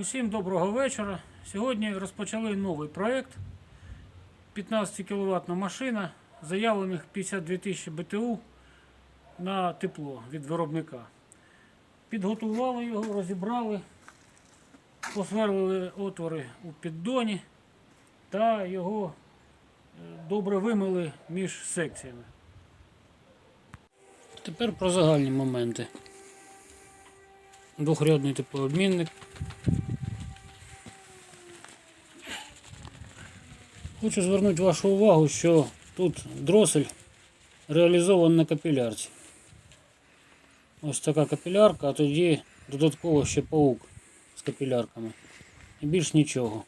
Усім доброго вечора. Сьогодні розпочали новий проєкт. 15 кВт машина, заявлених 52 тисячі БТУ на тепло від виробника. Підготували його, розібрали, посверлили отвори у піддоні та його е, добре вимили між секціями. Тепер про загальні моменти. Двохрядний теплообмінник. Хочу звернути вашу увагу, що тут дросель реалізований на капілярці. Ось така капілярка, а тоді додатково ще паук з капілярками. І більш нічого.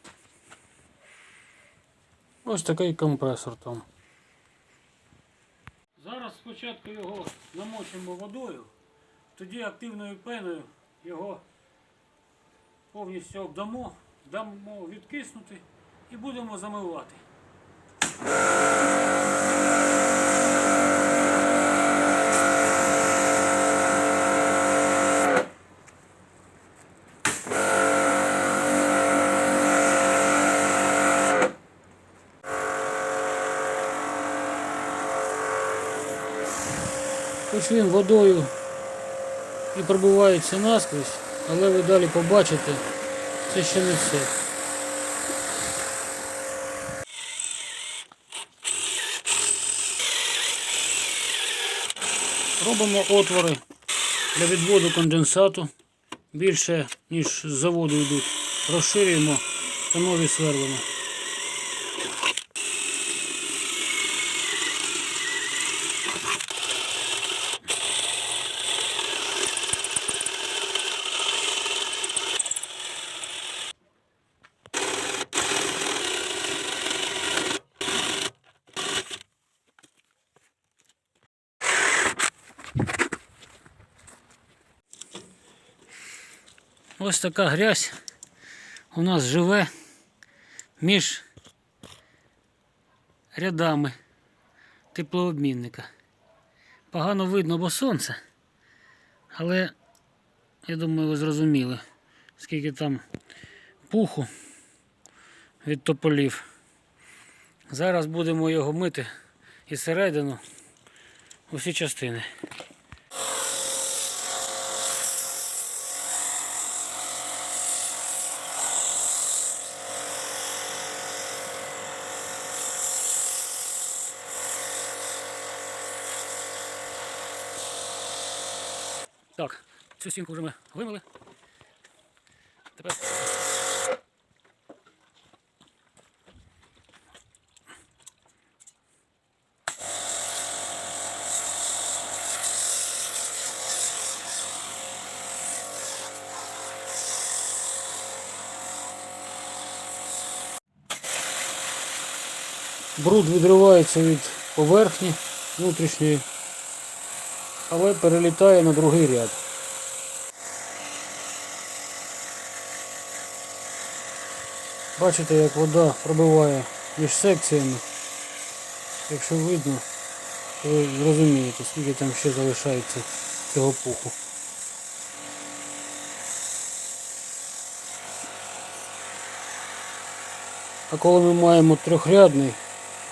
Ось такий компресор там. Зараз спочатку його намочимо водою, тоді активною пеною його повністю обдамо, дамо відкиснути і будемо замивати. Хоч він водою і пробивається наскрізь, але ви далі побачите, це ще не все. Робимо отвори для відводу конденсату. Більше, ніж з заводу йдуть. Розширюємо та нові сверлимо. Ось така грязь у нас живе між рядами теплообмінника. Погано видно, бо сонце, але я думаю, ви зрозуміли, скільки там пуху від тополів. Зараз будемо його мити і середину усі частини. Так, цю стінку вже ми вимили. Тепер. Бруд відривається від поверхні внутрішньої але перелітає на другий ряд. Бачите, як вода пробиває між секціями. Якщо видно, то ви зрозумієте, скільки там ще залишається цього пуху. А коли ми маємо трьохрядний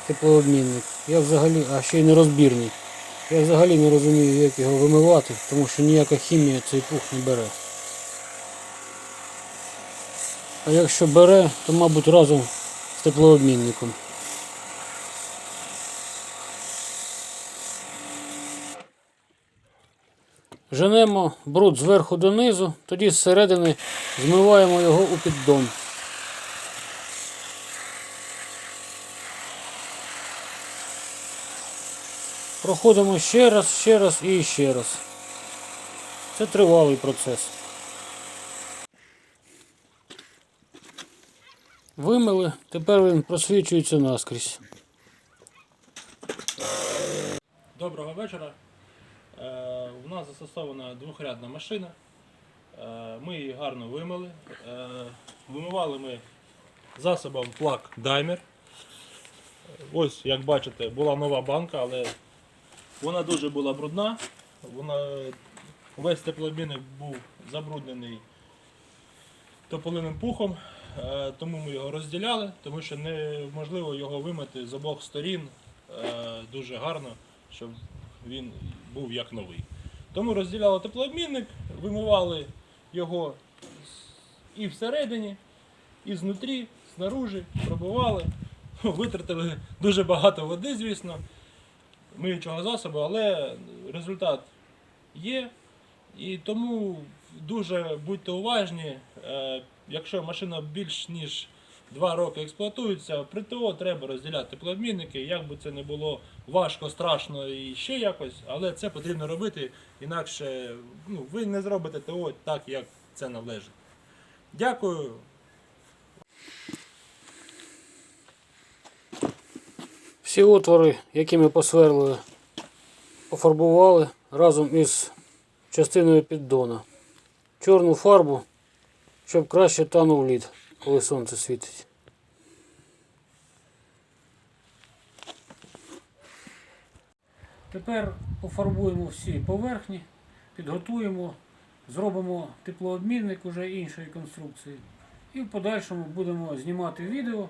теплообмінник, я взагалі, а ще й нерозбірний, я взагалі не розумію, як його вимивати, тому що ніяка хімія цей пух не бере. А якщо бере, то мабуть разом з теплообмінником. Женемо бруд зверху донизу, тоді зсередини змиваємо його у піддон. Проходимо ще раз, ще раз і ще раз. Це тривалий процес. Вимили, тепер він просвічується наскрізь. Доброго вечора. Е, у нас застосована двохрядна машина. Е, ми її гарно вимили. Е, вимивали ми засобом плак Даймер. Ось, як бачите, була нова банка, але вона дуже була брудна. Вона, весь теплообмінник був забруднений тополиним пухом, е, тому ми його розділяли, тому що неможливо його вимити з обох сторін е, дуже гарно, щоб він був як новий. Тому розділяли теплообмінник, вимивали його і всередині, і знутрі, знаружи, пробували. Витратили дуже багато води, звісно, миючого засобу, але результат є. І тому дуже будьте уважні, е, якщо машина більш ніж 2 роки експлуатується, при ТО треба розділяти теплообмінники, як би це не було важко, страшно і ще якось, але це потрібно робити, інакше ну, ви не зробите ТО так, як це належить. Дякую. Всі отвори, які ми посверлили, пофарбували разом із частиною піддона. Чорну фарбу, щоб краще танув лід, коли сонце світить. Тепер пофарбуємо всі поверхні, підготуємо, зробимо теплообмінник уже іншої конструкції. І в подальшому будемо знімати відео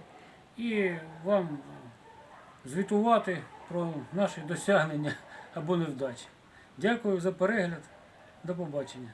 і вам звітувати про наші досягнення або невдачі. Дякую за перегляд. До побачення.